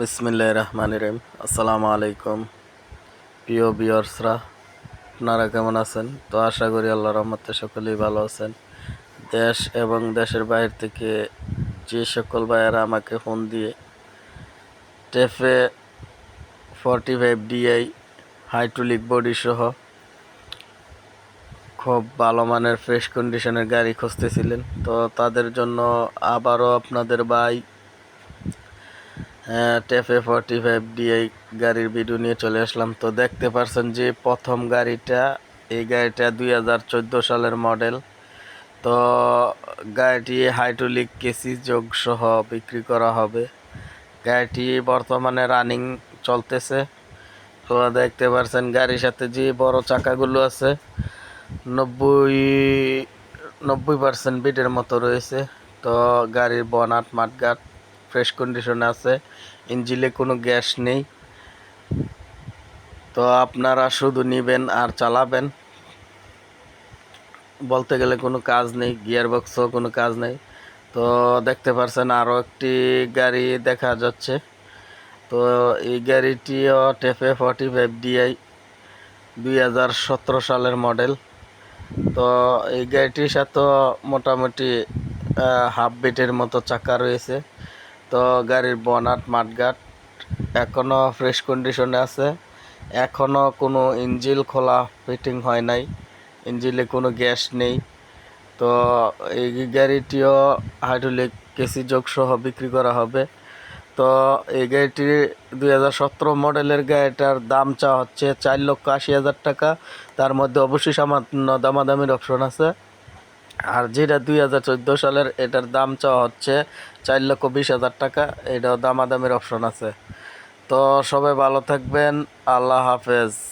বিসমিল্লাহ রহমান রহিম। আসসালামু আলাইকুম। প্রিয় বিয়র্সরা আপনারা কেমন আছেন? তো আশা করি আল্লাহ রহমতে সকলেই ভালো আছেন। দেশ এবং দেশের বাইরে থেকে যে সকল ভাইয়েরা আমাকে ফোন দিয়ে TAFE forty five DI hydraulic body সহ খুব ভালো মানের ফ্রেশ কন্ডিশনের গাড়ি খুঁজতেছিলেন। তো তাদের জন্য আবারও আপনাদের ভাই টেফে ফর্টি ফাইভ ডিআই গাড়ির ভিডিও নিয়ে চলে আসলাম। তো দেখতে পারছেন যে প্রথম গাড়িটা, এই গাড়িটা দুই হাজার চোদ্দ সালের মডেল তো গাড়িটি হাইড্রোলিক কেসি যোগ সহ বিক্রি করা হবে। গাড়িটি বর্তমানে রানিং চলতেছে। তো দেখতে পারছেন গাড়ির সাথে যে বড় চাকাগুলো আছে, নব্বই নব্বই পার্সেন্ট বিটের মতো রয়েছে। তো গাড়ির বনাট মাঠগাট ফ্রেশ কন্ডিশনে আছে ইঞ্জিলে কোনো গ্যাস নেই। তো আপনারা শুধু নিবেন আর চালাবেন। বলতে গেলে কোনো কাজ নেই গিয়ার বক্সও কোনো কাজ নেই। তো দেখতে পারছেন আরও একটি গাড়ি দেখা যাচ্ছে। তো এই গাড়িটিও টেফে ফর্টি ফাইভ ডিআই, দুই হাজার সতেরো সালের মডেল। তো এই গাড়িটির সাথে মোটামুটি হাফ বিটের মতো চাকা রয়েছে। তো গাড়ির বনাট মাঠগাট এখনও ফ্রেশ কন্ডিশনে আছে। এখনও কোনো ইঞ্জিল খোলা ফিটিং হয় নাই। ইঞ্জিলে কোনো গ্যাস নেই। তো এই গাড়িটিও হাইড্রোলিক কেসি যোগ সহ বিক্রি করা হবে। তো এই গাড়িটি দুই হাজার সতেরো মডেলের গাড়িটার দাম চা হচ্ছে চার লক্ষ আশি হাজার টাকা। তার মধ্যে অবশ্যই সামান্য দামাদামির অপশন আছে। আর যেটা দুই হাজার চোদ্দ সালের, এটার দাম চাওয়া হচ্ছে চার লক্ষ বিশ হাজার টাকা। এটাও দামাদামির অপশন আছে। তো সবাই ভালো থাকবেন। আল্লাহ হাফেজ।